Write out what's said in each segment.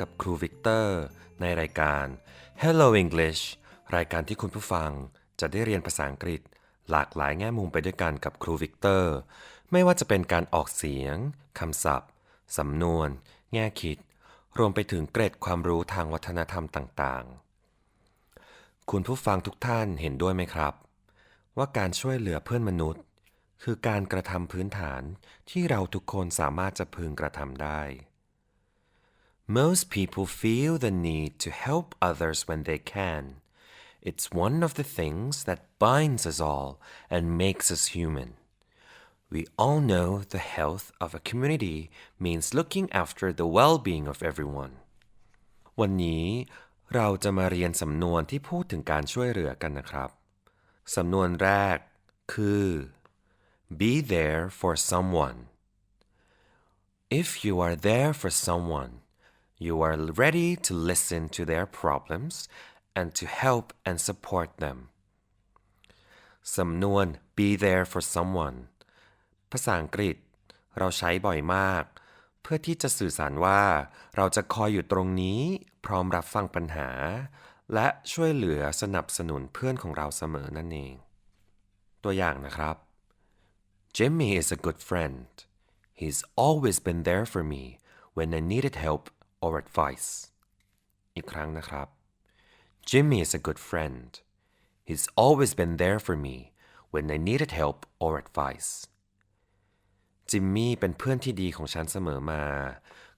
กับครูวิกเตอร์ในรายการ Hello English รายการที่คุณผู้ฟังจะได้เรียนภาษาอังกฤษ หลากหลายแง่มุมไปด้วยกันกับครูวิกเตอร์ ไม่ว่าจะเป็นการออกเสียง คำศัพท์ สำนวน แง่คิด รวมไปถึงเกรดความรู้ทางวัฒนธรรมต่างๆ คุณผู้ฟังทุกท่านเห็นด้วยไหมครับ ว่าการช่วยเหลือเพื่อนมนุษย์ คือการกระทำพื้นฐานที่เราทุกคนสามารถจะพึงกระทำได้ Most people feel the need to help others when they can. It's one of the things that binds us all and makes us human. We all know the health of a community means looking after the well being of everyone. วันนี้เราจะมาเรียนสำนวนที่พูดถึงการช่วยเหลือกันนะครับ สำนวนแรกคือ be there for someone if you are there for someone you are ready to listen to their problems and to help and support them สำนวน be there for someone ภาษาอังกฤษ เราใช้บ่อยมาก เพื่อที่จะสื่อสารว่า เราจะคอยอยู่ตรงนี้ พร้อมรับฟังปัญหา และช่วยเหลือสนับสนุนเพื่อนของเราเสมอนั่นเอง ตัวอย่างนะครับ Jimmy is a good friend. He's always been there for me when I needed help or advice. อีกครั้งนะครับ Jimmy is a good friend. He's always been there for me when I needed help or advice. จิมมี่เป็นเพื่อนที่ดีของฉันเสมอมา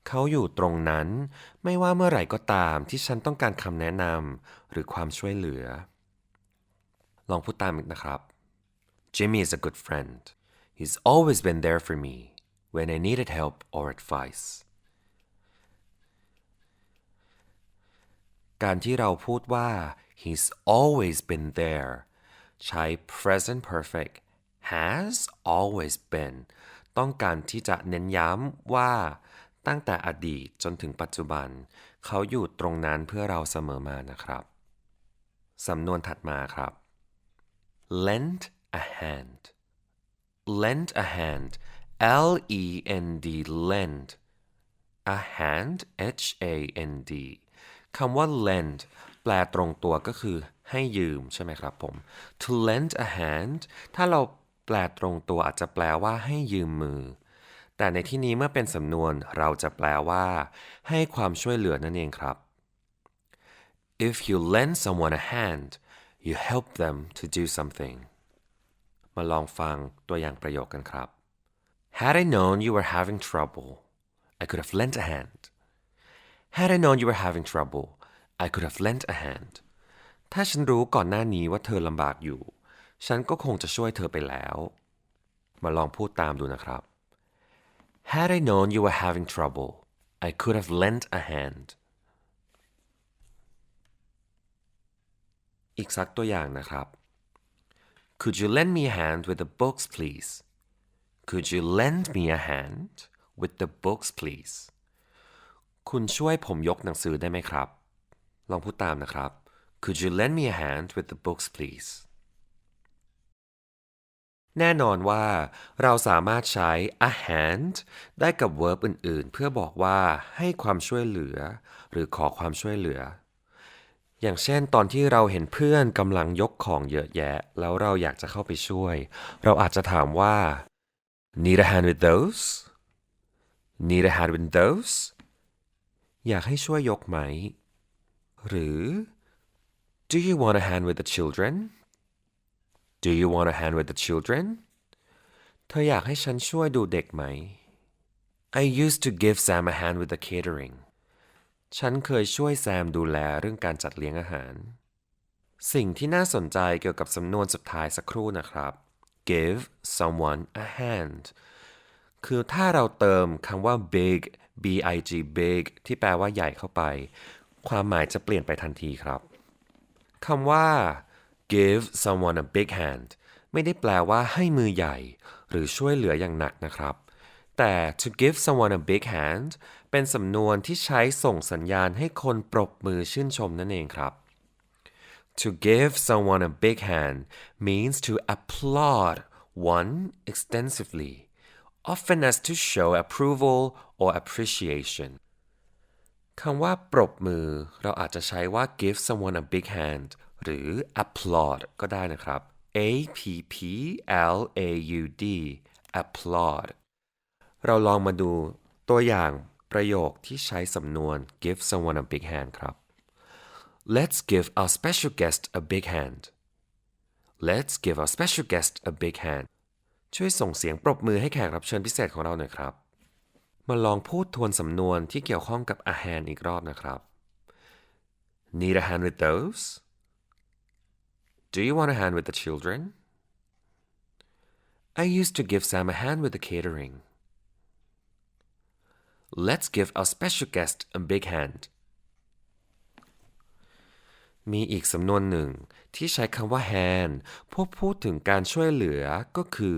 เขาอยู่ตรงนั้นไม่ว่าเมื่อไหร่ก็ตามที่ฉันต้องการคำแนะนำหรือความช่วยเหลือ ลองพูดตามอีกนะครับ Jimmy is a good friend. He's always been there for me when I needed help or advice. การที่เราพูดว่า he's always been there ใช้ present perfect has always been ต้องการที่จะเน้นย้ำว่า ตั้งแต่อดีตจนถึงปัจจุบัน เขาอยู่ตรงนั้นเพื่อเราเสมอมานะครับ สำนวนถัดมาครับ lend a hand lend a hand L E N D lend a hand H A N D คำว่า lend แปลตรงตัวก็คือให้ยืมใช่ไหมครับผม to lend a hand ถ้าเราแปลตรงตัวอาจจะแปลว่าให้ยืมมือ แต่ในที่นี้เมื่อเป็นสำนวนเราจะแปลว่า ให้ความช่วยเหลือนั่นเองครับ if you lend someone a hand you help them to do something มาลองฟังตัวอย่างประโยคกันครับ Had I known you were having trouble I could have lent a hand Had I known you were having trouble I could have lent a hand ถ้าฉันรู้ก่อนหน้านี้ว่าเธอลำบากอยู่ ฉันก็คงจะช่วยเธอไปแล้ว มาลองพูดตามดูนะครับ Had I known you were having trouble I could have lent a hand อีกสักตัวอย่างนะครับ Could you lend me a hand with the books please Could you lend me a hand with the books please คุณช่วยผมยกหนังสือได้ไหมครับ ลองพูดตามนะครับ Could you lend me a hand with the books please แน่นอนว่าเราสามารถใช้ a hand ได้กับ verb อื่นๆ เพื่อบอกว่าให้ความช่วยเหลือ หรือขอความช่วยเหลือ อย่างเช่นตอนที่เราเห็นเพื่อนกำลังยกของเยอะแยะ แล้วเราอยากจะเข้าไปช่วย เราอาจจะถามว่า need a hand with those need a hand with those อยากให้ช่วยยกไหม หรือ do you want a hand with the children do you want a hand with the children เธออยากให้ฉันช่วยดูเด็กไหม I used to give Sam a hand with the catering ฉันเคยช่วยแซมดูแลเรื่องการจัดเลี้ยงอาหาร สิ่งที่น่าสนใจเกี่ยวกับสำนวนสุดท้ายสักครู่นะครับ give someone a hand คือถ้าเราเติมคำว่า big b i g big ที่แปลว่าใหญ่เข้าไป ความหมายจะเปลี่ยนไปทันทีครับคำว่า give someone a big hand ไม่ได้แปลว่าให้มือใหญ่ หรือช่วยเหลืออย่างหนักนะครับ แต่ to give someone a big hand เป็นสำนวนที่ใช้ส่งสัญญาณให้คนปรบมือชื่นชมนั่นเองครับ To give someone a big hand means to applaud one extensively, often as to show approval or appreciation. คำว่าปรบมือ เราอาจจะใช้ว่า give someone a big hand หรือ applaud ก็ได้นะครับ a p p l a u d applaud เราลองมาดูตัวอย่างประโยคที่ใช้สำนวน give someone a big hand ครับ Let's give our special guest a big hand Let's give our special guest a big hand ช่วยส่งเสียงปรบมือให้แขกรับเชิญพิเศษของเราหน่อยครับ มาลองพูดทวนสำนวนที่เกี่ยวข้องกับ a hand อีกรอบนะครับ Need a hand with those Do you want a hand with the children I used to give Sam a hand with the catering Let's give our special guest a big hand มีอีกสำนวนหนึ่งที่ใช้คำว่า hand พวกพูดถึงการช่วยเหลือก็คือ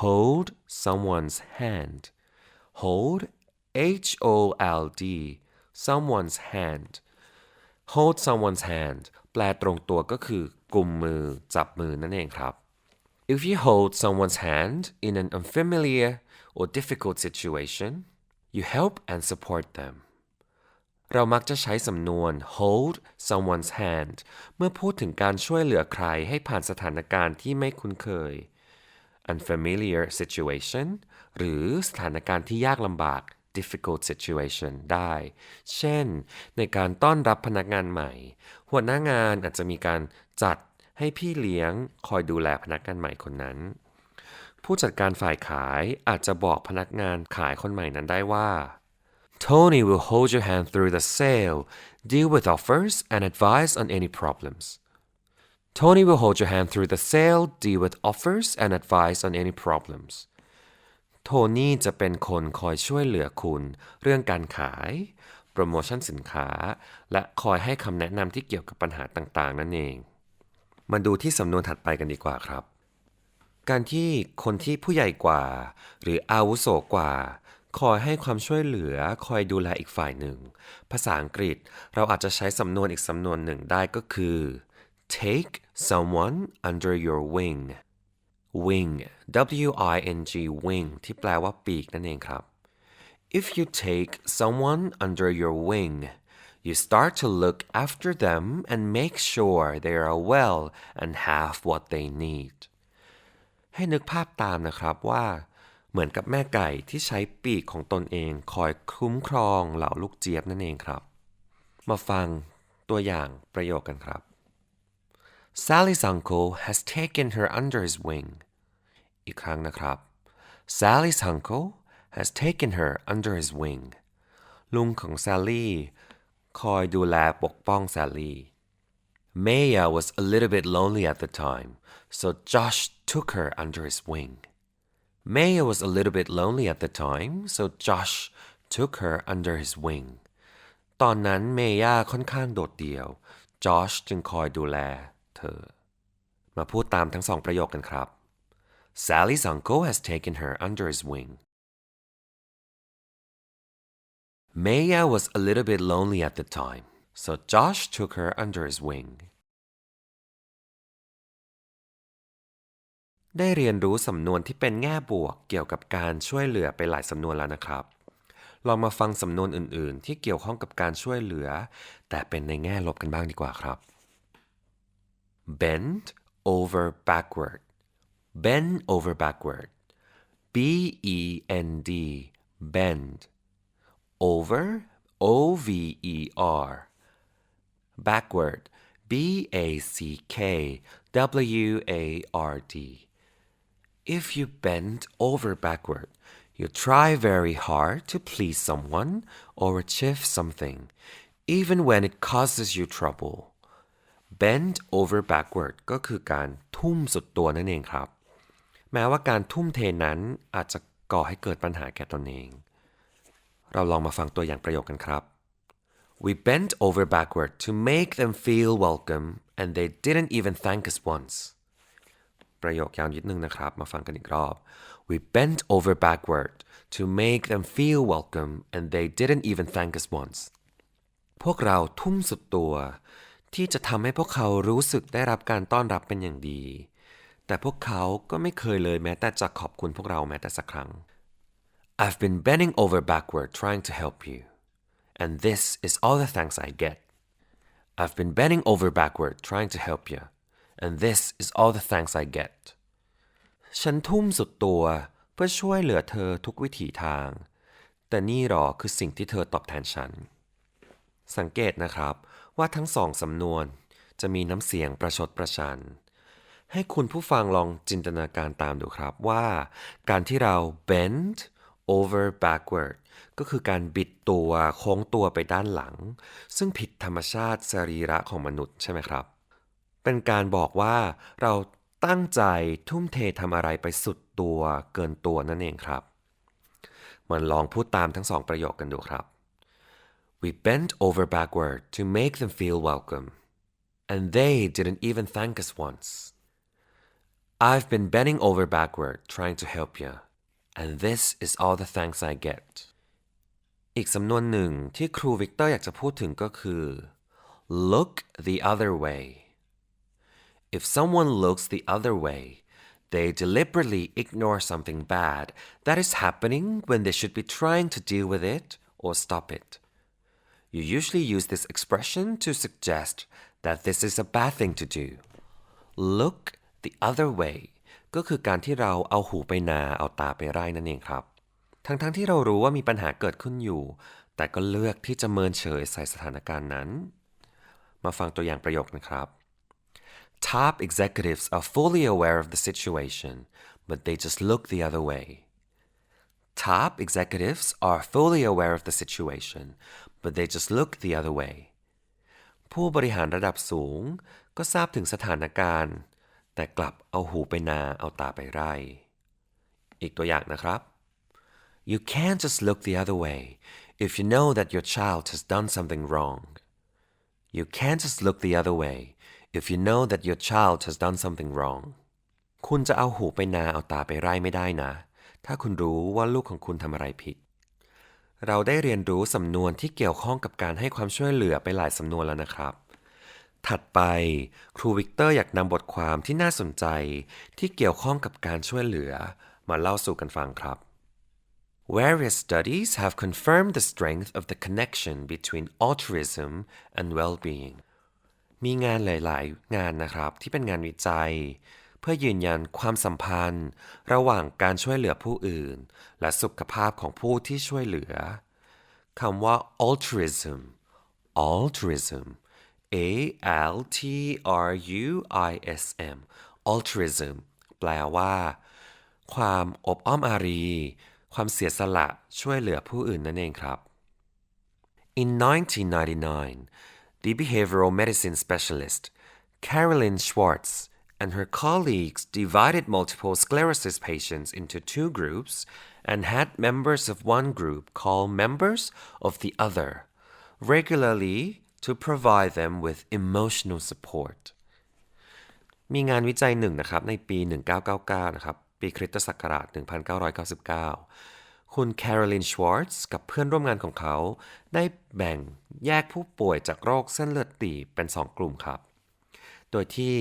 hold someone's hand hold H O L D someone's hand hold someone's hand แปลตรงตัวก็คือกุมมือจับมือนั่นเองครับ If you hold someone's hand in an unfamiliar or difficult situation you help and support them เรามักจะใช้สำนวน hold someone's hand เมื่อพูดถึงการช่วยเหลือใครให้ผ่านสถานการณ์ที่ไม่คุ้นเคย unfamiliar situation หรือสถานการณ์ที่ยากลำบาก difficult situation ได้ เช่น ในการต้อนรับพนักงานใหม่ หัวหน้างานอาจจะมีการจัดให้พี่เลี้ยงคอยดูแลพนักงานใหม่คนนั้น ผู้จัดการฝ่ายขายอาจจะบอกพนักงานขายคนใหม่นั้นได้ว่า Tony will hold your hand through the sale, deal with offers, and advise on any problems. Tony will hold your hand through the sale, deal with offers, and advise on any problems. โทนี่จะเป็นคนคอยช่วยเหลือคุณเรื่องการขาย โปรโมชั่นสินค้า และคอยให้คำแนะนำที่เกี่ยวกับปัญหาต่างๆ นั่นเอง มาดูที่สำนวนถัดไปกันดีกว่าครับ การที่คนที่ผู้ใหญ่กว่า หรืออาวุโสกว่า คอยให้ความช่วยเหลือ คอยดูแลอีกฝ่ายหนึ่ง ภาษาอังกฤษเราอาจจะใช้สำนวนอีกสำนวนหนึ่งได้ก็คือ take someone under your wing wing w i n g wing ที่แปลว่าปีกนั่นเองครับ if you take someone under your wing you start to look after them and make sure they are well and have what they need ให้นึกภาพตามนะครับว่าเหมือนกับแม่ไก่ที่ใช้ปีกของตนเองคอยคุ้มครองเหล่าลูกเจี๊ยบนั่นเองครับ มาฟังตัวอย่างประโยคกันครับ Sally's uncle has taken her under his wing อีกครั้งนะครับ Sally's uncle has taken her under his wing ลุงของแซลลี่คอยดูแลปกป้องแซลลี่ Maya was a little bit lonely at the time so Josh took her under his wing Maya was a little bit lonely at the time so Josh took her under his wing ตอนนั้นเมย่าค่อนข้างโดดเดี่ยว จอชจึงคอยดูแล เธอ มาพูดตามทั้งสองประโยคกันครับ Sally's uncle has taken her under his wing. Maya was a little bit lonely at the time, so Josh took her under his wing. ได้เรียนรู้สำนวนที่เป็นแง่บวกเกี่ยวกับการช่วยเหลือไปหลายสำนวนแล้วนะครับ ลองมาฟังสำนวนอื่น ๆ ที่เกี่ยวข้องกับการช่วยเหลือ แต่เป็นในแง่ลบกันบ้างดีกว่าครับ bend over backward. Bend over backward. B e n d bend. Over o v e r. Backward. B a c k w a r d. If you bend over backward you try very hard to please someone or achieve something even when it causes you trouble bend over backward ก็คือการทุ่มสุดตัวนั่นเองครับ แม้ว่าการทุ่มเทนั้นอาจจะก่อให้เกิดปัญหาแก่ตนเอง เราลองมาฟังตัวอย่างประโยคกันครับ We bent over backward to make them feel welcome and they didn't even thank us once ประโยคยาวนิดนึงนะครับ มาฟังกันอีกรอบ We bent over backward to make them feel welcome and they didn't even thank us once พวกเราทุ่มสุดตัว ที่จะทำให้พวกเขารู้สึกได้รับการต้อนรับเป็นอย่างดี แต่พวกเขาก็ไม่เคยเลยแม้แต่จะขอบคุณพวกเราแม้แต่สักครั้ง I've been bending over backward trying to help you and this is all the thanks I get I've been bending over backward trying to help you and this is all the thanks I get ฉันทุ่มสุดตัวเพื่อช่วยเหลือเธอทุกวิถีทาง แต่นี่หรอคือสิ่งที่เธอตอบแทนฉัน สังเกตนะครับ ว่าทั้งสองสำนวนจะมีน้ำเสียงประชดประชัน ให้คุณผู้ฟังลองจินตนาการตามดูครับว่า การที่เรา bend over backward ก็คือการบิดตัวโค้งตัวไปด้านหลัง ซึ่งผิดธรรมชาติสรีระของมนุษย์ใช่ไหมครับ เป็นการบอกว่าเราตั้งใจทุ่มเททำอะไรไปสุดตัวเกินตัวนั่นเองครับ มันลองพูดตามทั้งสองประโยคกันดูครับ We bent over backward to make them feel welcome and they didn't even thank us once I've been bending over backward trying to help you and this is all the thanks I get อีกสำนวนหนึ่งที่ครูวิกเตอร์อยากจะพูดถึงก็คือ look the other way if someone looks the other way they deliberately ignore something bad that is happening when they should be trying to deal with it or stop it you usually use this expression to suggest that this is a bad thing to do look the other way ก็คือการที่เราเอาหูไปนาเอาตาไปไร่นั่นเองครับ ทั้งๆทที่เรารู้ว่ามีปัญหาเกิดขึ้นอยู่ แต่ก็เลือกที่จะเมินเฉยใส่สถานการณ์นั้น มาฟังตัวอย่างประโยคนะครับ Top executives are fully aware of the situation but they just look the other way Top executives are fully aware of the situation but they just look the other way ผู้บริหารระดับสูงก็ทราบถึงสถานการณ์ แต่กลับเอาหูไปนาเอาตาไปไร่ อีกตัวอย่างนะครับ You can't just look the other way if you know that your child has done something wrong. You can't just look the other way if you know that your child has done something wrong. คุณจะเอาหูไปนาเอาตาไปไร่ไม่ได้นะ ถ้าคุณรู้ว่าลูกของคุณทำอะไรผิด เราได้เรียนรู้สำนวนที่เกี่ยวข้องกับการให้ความช่วยเหลือไปหลายสำนวนแล้วนะครับ ถัดไปครูวิกเตอร์อยากนำบทความที่น่าสนใจที่เกี่ยวข้องกับการช่วยเหลือ มาเล่าสู่กันฟังครับ Various studies have confirmed the strength of the connection between altruism and well-being มีงานหลาย ๆ งานนะครับที่เป็นงานวิจัย เพื่อยืนยันความสัมพันธ์ ระหว่างการช่วยเหลือผู้อื่น และสุขภาพของผู้ที่ช่วยเหลือคำว่า altruism altruism a l t r u i s m altruism แปลว่า ความอบอ้อมอารี ความเสียสละช่วยเหลือผู้อื่นนั่นเองครับ In 1999 the behavioral medicine specialist Carolyn Schwartz and her colleagues divided multiple sclerosis patients into two groups and had members of one group call members of the other regularly to provide them with emotional support มีงานวิจัยหนึ่งนะครับ ในปี 1999 นะครับ ปีคริสตศักราช 1999 คุณแคโรลินชวอตส์กับเพื่อนร่วมงานของเขา ได้แบ่งแยกผู้ป่วยจากโรคเส้นเลือดตีบเป็น 2 กลุ่มครับ โดยที่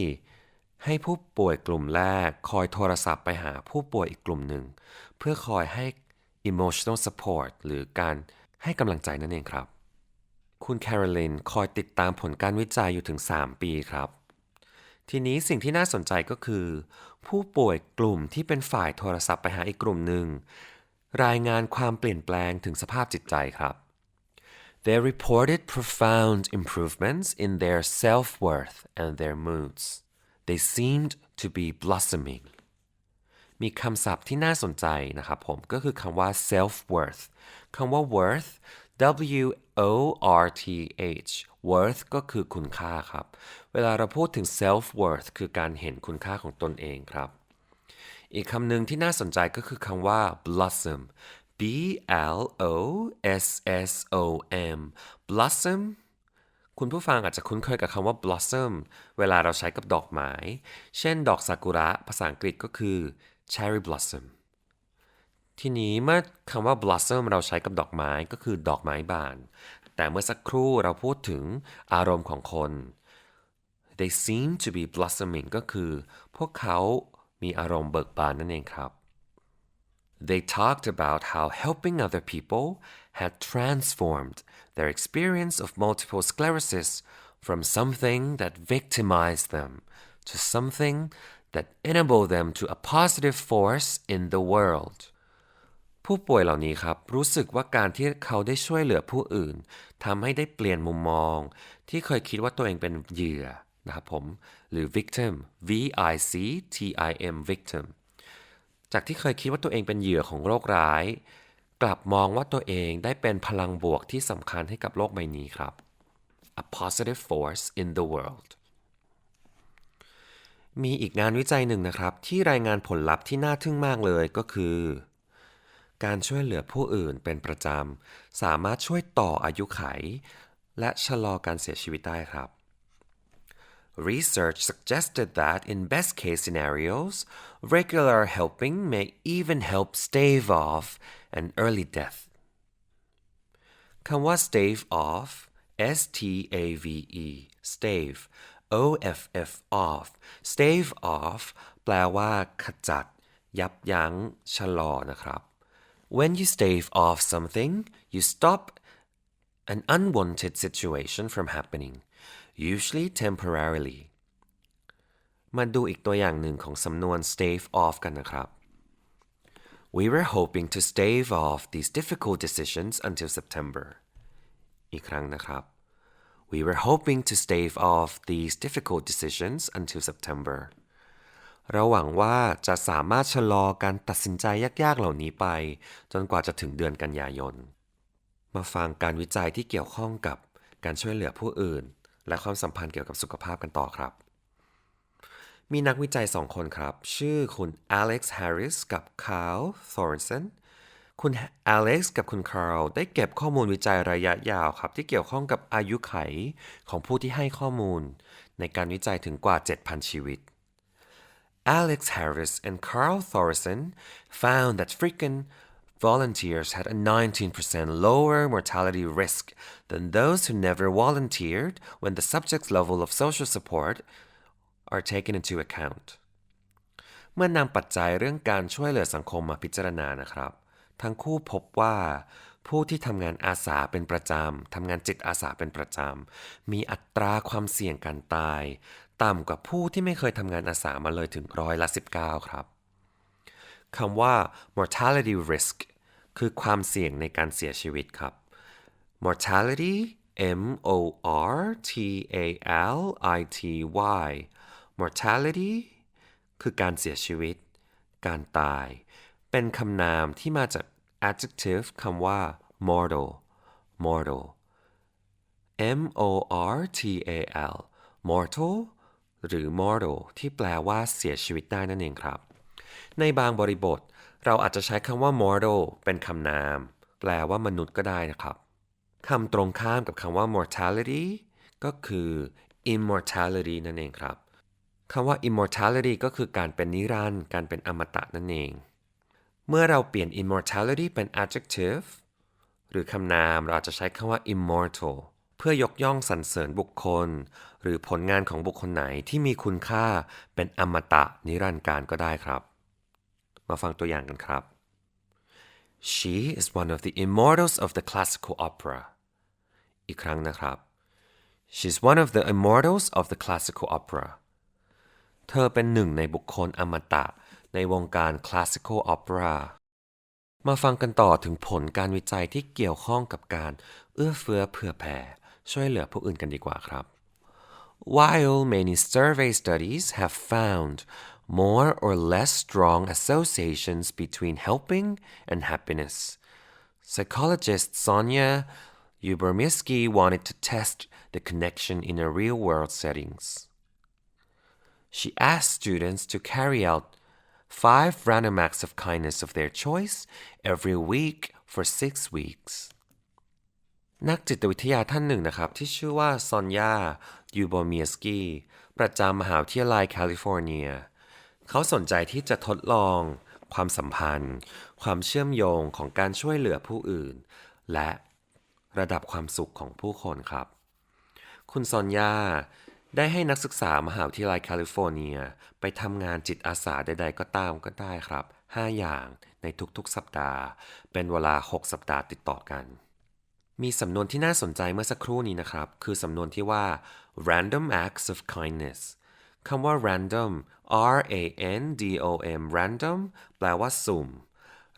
ให้ผู้ป่วยกลุ่มแรกคอยโทรศัพท์ไปหาผู้ป่วยอีกกลุ่มหนึ่ง เพื่อคอยให้ emotional support หรือการให้กำลังใจนั่นเองครับ คุณแคโรลินคอยติดตามผลการวิจัยอยู่ถึง 3 ปีครับ ทีนี้สิ่งที่น่าสนใจก็คือ ผู้ป่วยกลุ่มที่เป็นฝ่ายโทรศัพท์ไปหาอีกกลุ่มหนึ่ง รายงานความเปลี่ยนแปลงถึงสภาพจิตใจครับ They reported profound improvements in their self-worth and their moods. They seemed to be blossoming. มีคำศัพท์ที่น่าสนใจนะครับผมก็คือคำว่า self worth คำว่า worth W O R T H worth ก็คือคุณค่าครับ เวลาเราพูดถึง self worth คือการเห็นคุณค่าของตนเองครับ อีกคำหนึ่งที่น่าสนใจก็คือคำว่า blossom B L O S S O M blossom คุณผู้ฟังอาจจะคุ้นเคยกับคำว่า blossom เวลาเราใช้กับดอกไม้ เช่น ดอกซากุระ ภาษาอังกฤษก็คือ cherry blossom ทีนี้เมื่อคำว่า blossom เราใช้กับดอกไม้ก็คือดอกไม้บาน แต่เมื่อสักครู่เราพูดถึงอารมณ์ของคน they seem to be blossoming ก็คือ พวกเขามีอารมณ์เบิกบานนั่นเองครับ They talked about how helping other people had transformed their experience of multiple sclerosis from something that victimized them to something that enabled them to a positive force in the world. ผู้ป่วยเหล่านี้ครับ รู้สึกว่าการที่เขาได้ช่วยเหลือผู้อื่นทำให้ได้เปลี่ยนมุมมอง ที่เคยคิดว่าตัวเองเป็นเหยื่อนะครับผม หรือ victim V I C T I M victim จากที่เคยคิดว่าตัวเองเป็นเหยื่อของโรคร้าย กลับมองว่าตัวเองได้เป็นพลังบวกที่สำคัญให้กับโลกใบนี้ครับ a positive force in the world มีอีกงานวิจัยหนึ่งนะครับ ที่รายงานผลลัพธ์ที่น่าทึ่งมากเลยก็คือ การช่วยเหลือผู้อื่นเป็นประจำ สามารถช่วยต่ออายุไข และชะลอการเสียชีวิตได้ครับ Research suggested that in best case scenarios, regular helping may even help stave off an early death. คำว่า stave off S T A V E stave O F F off stave off แปลว่า ขจัด ยับยั้ง ชะลอนะครับ When you stave off something, you stop an unwanted situation from happening, usually temporarily. มาดูอีกตัวอย่างหนึ่งของสำนวน stave off กันนะครับ We were hoping to stave off these difficult decisions until September. อีกครั้งนะครับ We were hoping to stave off these difficult decisions until September. เราหวังว่าจะสามารถชะลอการตัดสินใจยากๆเหล่านี้ไป จนกว่าจะถึงเดือนกันยายน มาฟังการวิจัยที่เกี่ยวข้องกับการช่วยเหลือผู้อื่น และความสัมพันธ์เกี่ยวกับสุขภาพกันต่อครับ มีนักวิจัยสองคนครับ ชื่อคุณ Alex Harris กับ Carl Thorenson คุณ Alex กับคุณ Carl ได้เก็บข้อมูลวิจัยระยะยาวครับ ที่เกี่ยวข้องกับอายุไขของผู้ที่ให้ข้อมูล ในการวิจัยถึงกว่า 7,000 ชีวิต Alex Harris and Carl Thorson found that frequent volunteers had a 19% lower mortality risk than those who never volunteered when the subject's level of social support are taken into account. เมื่อนำปัจจัยเรื่องการช่วยเหลือสังคมมาพิจารณานะครับ ทั้งคู่พบว่า ผู้ที่ทำงานอาสาเป็นประจำทำงานจิตอาสาเป็นประจำมีอัตราความเสี่ยงการตาย ต่ำกว่าผู้ที่ไม่เคยทำงานอาสามาเลยถึงร้อยละ 19 ครับคำว่า mortality risk คือความเสี่ยงในการเสียชีวิตครับ mortality M O R T A L I T Y mortality คือการเสียชีวิต การตาย เป็นคำนามที่มาจาก adjective คำว่า mortal mortal M O R T A L mortal หรือ mortal ที่แปลว่าเสียชีวิตได้นั่นเองครับ ในบางบริบท เราอาจจะใช้คำว่า mortal เป็นคำนาม แปลว่ามนุษย์ก็ได้นะครับคำตรงข้ามกับคำว่า mortality ก็คือ immortality นั่นเองครับ คำว่า immortality ก็คือการเป็นนิรันดร์การเป็นอมตะนั่นเอง เมื่อเราเปลี่ยน immortality เป็น adjective หรือคำนามเราจะใช้คำว่า immortal เพื่อยกย่องสรรเสริญบุคคล หรือผลงานของบุคคลไหนที่มีคุณค่าเป็นอมตะนิรันดร์การก็ได้ครับ มาฟังตัวอย่างกันครับ She is one of the immortals of the classical opera อีกครั้งนะครับ She's one of the immortals of the classical opera เธอเป็นหนึ่งในบุคคลอมตะ ในวงการ classical opera มาฟังกันต่อถึงผลการวิจัยที่เกี่ยวข้องกับการเอื้อเฟื้อเผื่อแผ่ ช่วยเหลือผู้อื่นกันดีกว่าครับ While many survey studies have found more or less strong associations between helping and happiness, psychologist Sonia Ubermisky wanted to test the connection in a real world settings. She asked students to carry out five random acts of kindness of their choice every week for six weeks. นักจิตวิทยาท่านหนึ่งนะครับ ที่ชื่อว่าซอนยายูโบเมียสกี้ประจำมหาวิทยาลัยแคลิฟอร์เนีย เขาสนใจที่จะทดลอง ความสัมพันธ์ ความเชื่อมโยงของการช่วยเหลือผู้อื่น และระดับความสุขของผู้คนครับ คุณซอนยา ได้ให้นักศึกษามหาวิทยาลัยแคลิฟอร์เนีย ไปทำงานจิตอาสาใดๆก็ตามก็ได้ครับ 5 อย่างในทุกๆสัปดาห์ เป็นเวลา 6 สัปดาห์ติดต่อกัน มีสำนวนที่น่าสนใจเมื่อสักครู่นี้นะครับ คือสำนวนที่ว่า random acts of kindness คำว่า random r a n d o m random แปลว่าสุ่ม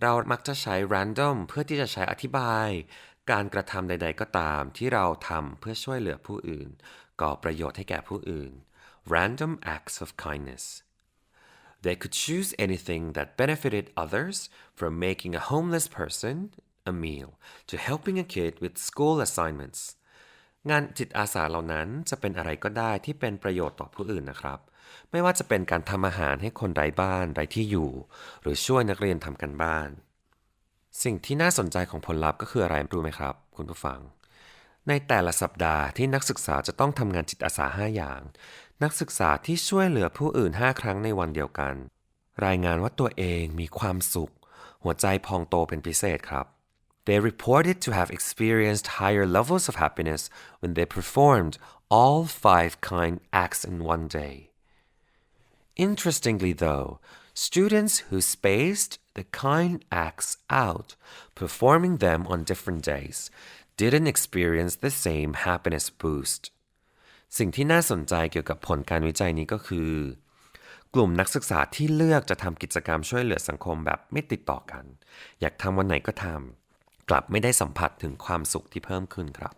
เรามักจะใช้ random เพื่อที่จะใช้อธิบาย การกระทำใด ๆ ก็ตามที่เราทำเพื่อช่วยเหลือผู้อื่น ก่อประโยชน์ให้แก่ผู้อื่น random acts of kindness They could choose anything that benefited others, from making a homeless person a meal to helping a kid with school assignments. งานจิตอาสาเหล่านั้นจะเป็นอะไรก็ได้ที่เป็นประโยชน์ต่อผู้อื่นนะครับ ไม่ว่าจะเป็นการทำอาหารให้คนไร้บ้านไร้ที่อยู่ หรือช่วยนักเรียนทำกันบ้าน สิ่งที่น่าสนใจของผลลัพธ์ก็คืออะไรรู้ไหมครับ คุณผู้ฟัง ในแต่ละสัปดาห์ที่นักศึกษาจะต้องทำงานจิตอาสา 5 อย่าง นักศึกษาที่ช่วยเหลือผู้อื่น 5 ครั้งในวันเดียวกัน รายงานว่าตัวเองมีความสุข หัวใจพองโตเป็นพิเศษครับ They reported to have experienced higher levels of happiness when they performed all five kind acts in one day. Interestingly, though, students who spaced the kind acts out, performing them on different days, didn't experience the same happiness boost. สิ่งที่น่าสนใจเกี่ยวกับผลการวิจัยนี้ก็คือ กลุ่มนักศึกษาที่เลือกจะทำกิจกรรมช่วยเหลือสังคมแบบไม่ติดต่อกัน อยากทำวันไหนก็ทำกลับไม่ได้สัมผัสถึงความสุขที่เพิ่มขึ้นครับ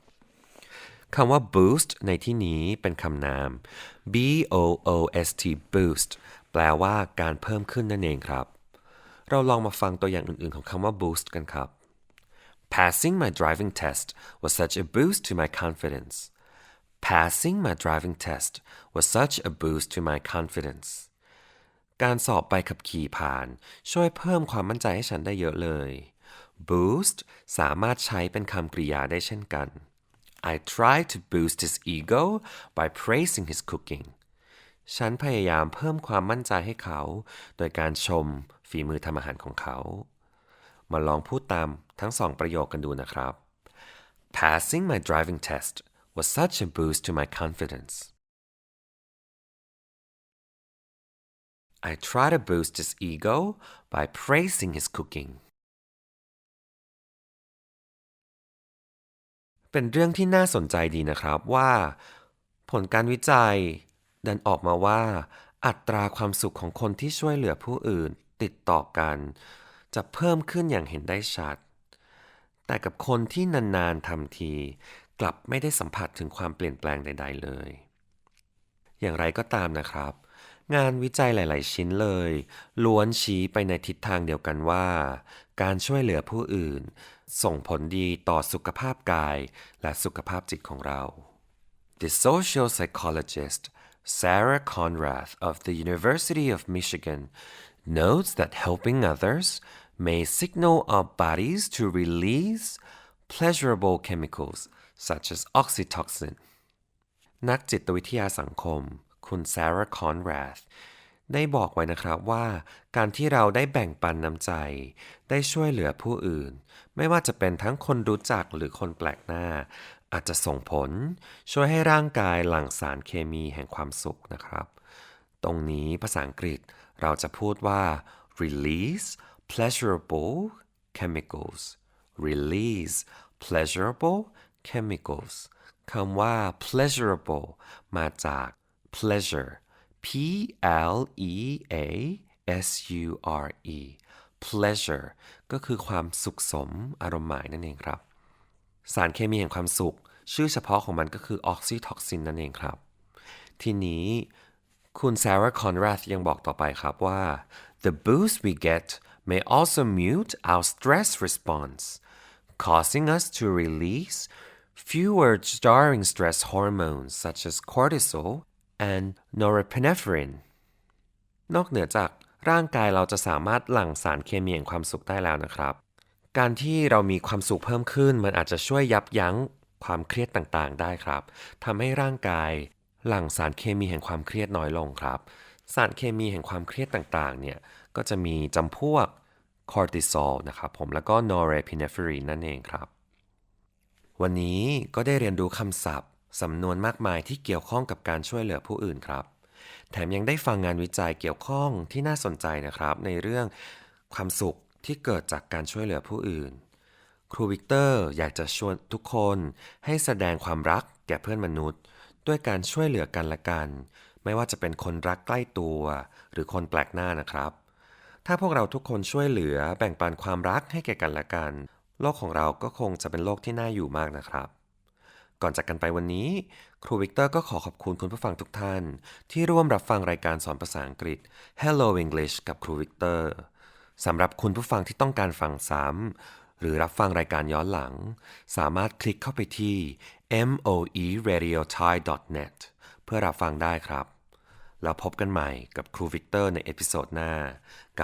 คำว่า boost ในที่นี้เป็นคำนาม b o o s t boost แปลว่าการเพิ่มขึ้นนั่นเองครับ เราลองมาฟังตัวอย่างอื่นๆ ของคำว่า boost กันครับ Passing my driving test was such a boost to my confidence Passing my driving test was such a boost to my confidence การสอบใบขับขี่ผ่าน ช่วยเพิ่มความมั่นใจให้ฉันได้เยอะเลย boost สามารถใช้เป็นคำกริยาได้เช่นกัน I tried to boost his ego by praising his cooking ฉันพยายามเพิ่มความมั่นใจให้เขา โดยการชมฝีมือทำอาหารของเขา มาลองพูดตามทั้งสองประโยคกันดูนะครับ Passing my driving test was such a boost to my confidence. I tried to boost his ego by praising his cooking. เป็นเรื่องที่น่าสนใจดีนะครับว่า ผลการวิจัย ดันออกมาว่า อัตราความสุขของคนที่ช่วยเหลือผู้อื่นติดต่อกัน จะเพิ่มขึ้นอย่างเห็นได้ชัด แต่กับคนที่นานๆทำที กลับไม่ได้สัมผัสถึงความเปลี่ยนแปลงใด ๆ เลย อย่างไรก็ตามนะครับ งานวิจัยหลาย ๆ ชิ้นเลย ล้วนชี้ไปในทิศทางเดียวกันว่า การช่วยเหลือผู้อื่น ส่งผลดีต่อสุขภาพกายและสุขภาพจิตของเรา The social psychologist Sarah Conrath of the University of Michigan notes that helping others may signal our bodies to release pleasurable chemicals such as oxytocin นักจิตวิทยาสังคม คุณ Sarah Conrath ได้บอกไว้นะครับว่าการที่เราได้แบ่งปันน้ำใจ ได้ช่วยเหลือผู้อื่น ไม่ว่าจะเป็นทั้งคนรู้จักหรือคนแปลกหน้า อาจจะส่งผล ช่วยให้ร่างกายหลั่งสารเคมีแห่งความสุขนะครับ ตรงนี้ภาษาอังกฤษเราจะพูดว่า release pleasurable chemicals release pleasurable chemicals คำว่า pleasurable มาจาก pleasure p l e a s u r e pleasure ก็คือความสุขสมอารมณ์หมายนั่นเองครับ สารเคมีแห่งความสุข ชื่อเฉพาะของมันก็คือออกซิทอกซินนั่นเองครับ ทีนี้คุณซาร่าคอนราธยังบอกต่อไปครับว่า the boost we get may also mute our stress response causing us to release fewer jarring stress hormones such as cortisol and norepinephrine นอกเหนือจากร่างกายเราจะสามารถหลั่งสารเคมีแห่งความสุขได้แล้วนะครับ การที่เรามีความสุขเพิ่มขึ้น มันอาจจะช่วยยับยั้งความเครียดต่างๆ ได้ครับทำให้ร่างกายหลั่งสารเคมีแห่งความเครียดน้อยลงครับ สารเคมีแห่งความเครียดต่างๆ เนี่ย ก็จะมีจำพวกคอร์ติซอลนะครับผมแล้วก็ norepinephrine นั่นเองครับ วันนี้ก็ได้เรียนรู้คำศัพท์สำนวนมากมายที่เกี่ยวข้องกับการช่วยเหลือผู้อื่นครับ แถมยังได้ฟังงานวิจัยเกี่ยวข้องที่น่าสนใจนะครับ ในเรื่องความสุขที่เกิดจากการช่วยเหลือผู้อื่น ครูวิกเตอร์อยากจะชวนทุกคนให้แสดงความรักแก่เพื่อนมนุษย์ ด้วยการช่วยเหลือกันและกัน ไม่ว่าจะเป็นคนรักใกล้ตัว หรือคนแปลกหน้านะครับ ถ้าพวกเราทุกคนช่วยเหลือแบ่งปันความรักให้แก่กันและกัน โลกของเราก็คงจะเป็นโลกที่น่าอยู่มากนะครับ ก่อนจากกันไปวันนี้ ครูวิกเตอร์ก็ขอขอบคุณคุณผู้ฟังทุกท่าน ที่ร่วมรับฟังรายการสอนภาษาอังกฤษ Hello English กับครูวิกเตอร์สำหรับคุณผู้ฟังที่ต้องการฟังซ้ำหรือรับฟังรายการย้อนหลัง สามารถคลิกเข้าไปที่ moeradiothai.net เพื่อรับฟังได้ครับ แล้วพบกันใหม่กับครูวิกเตอร์ในเอพิโซดหน้ากับ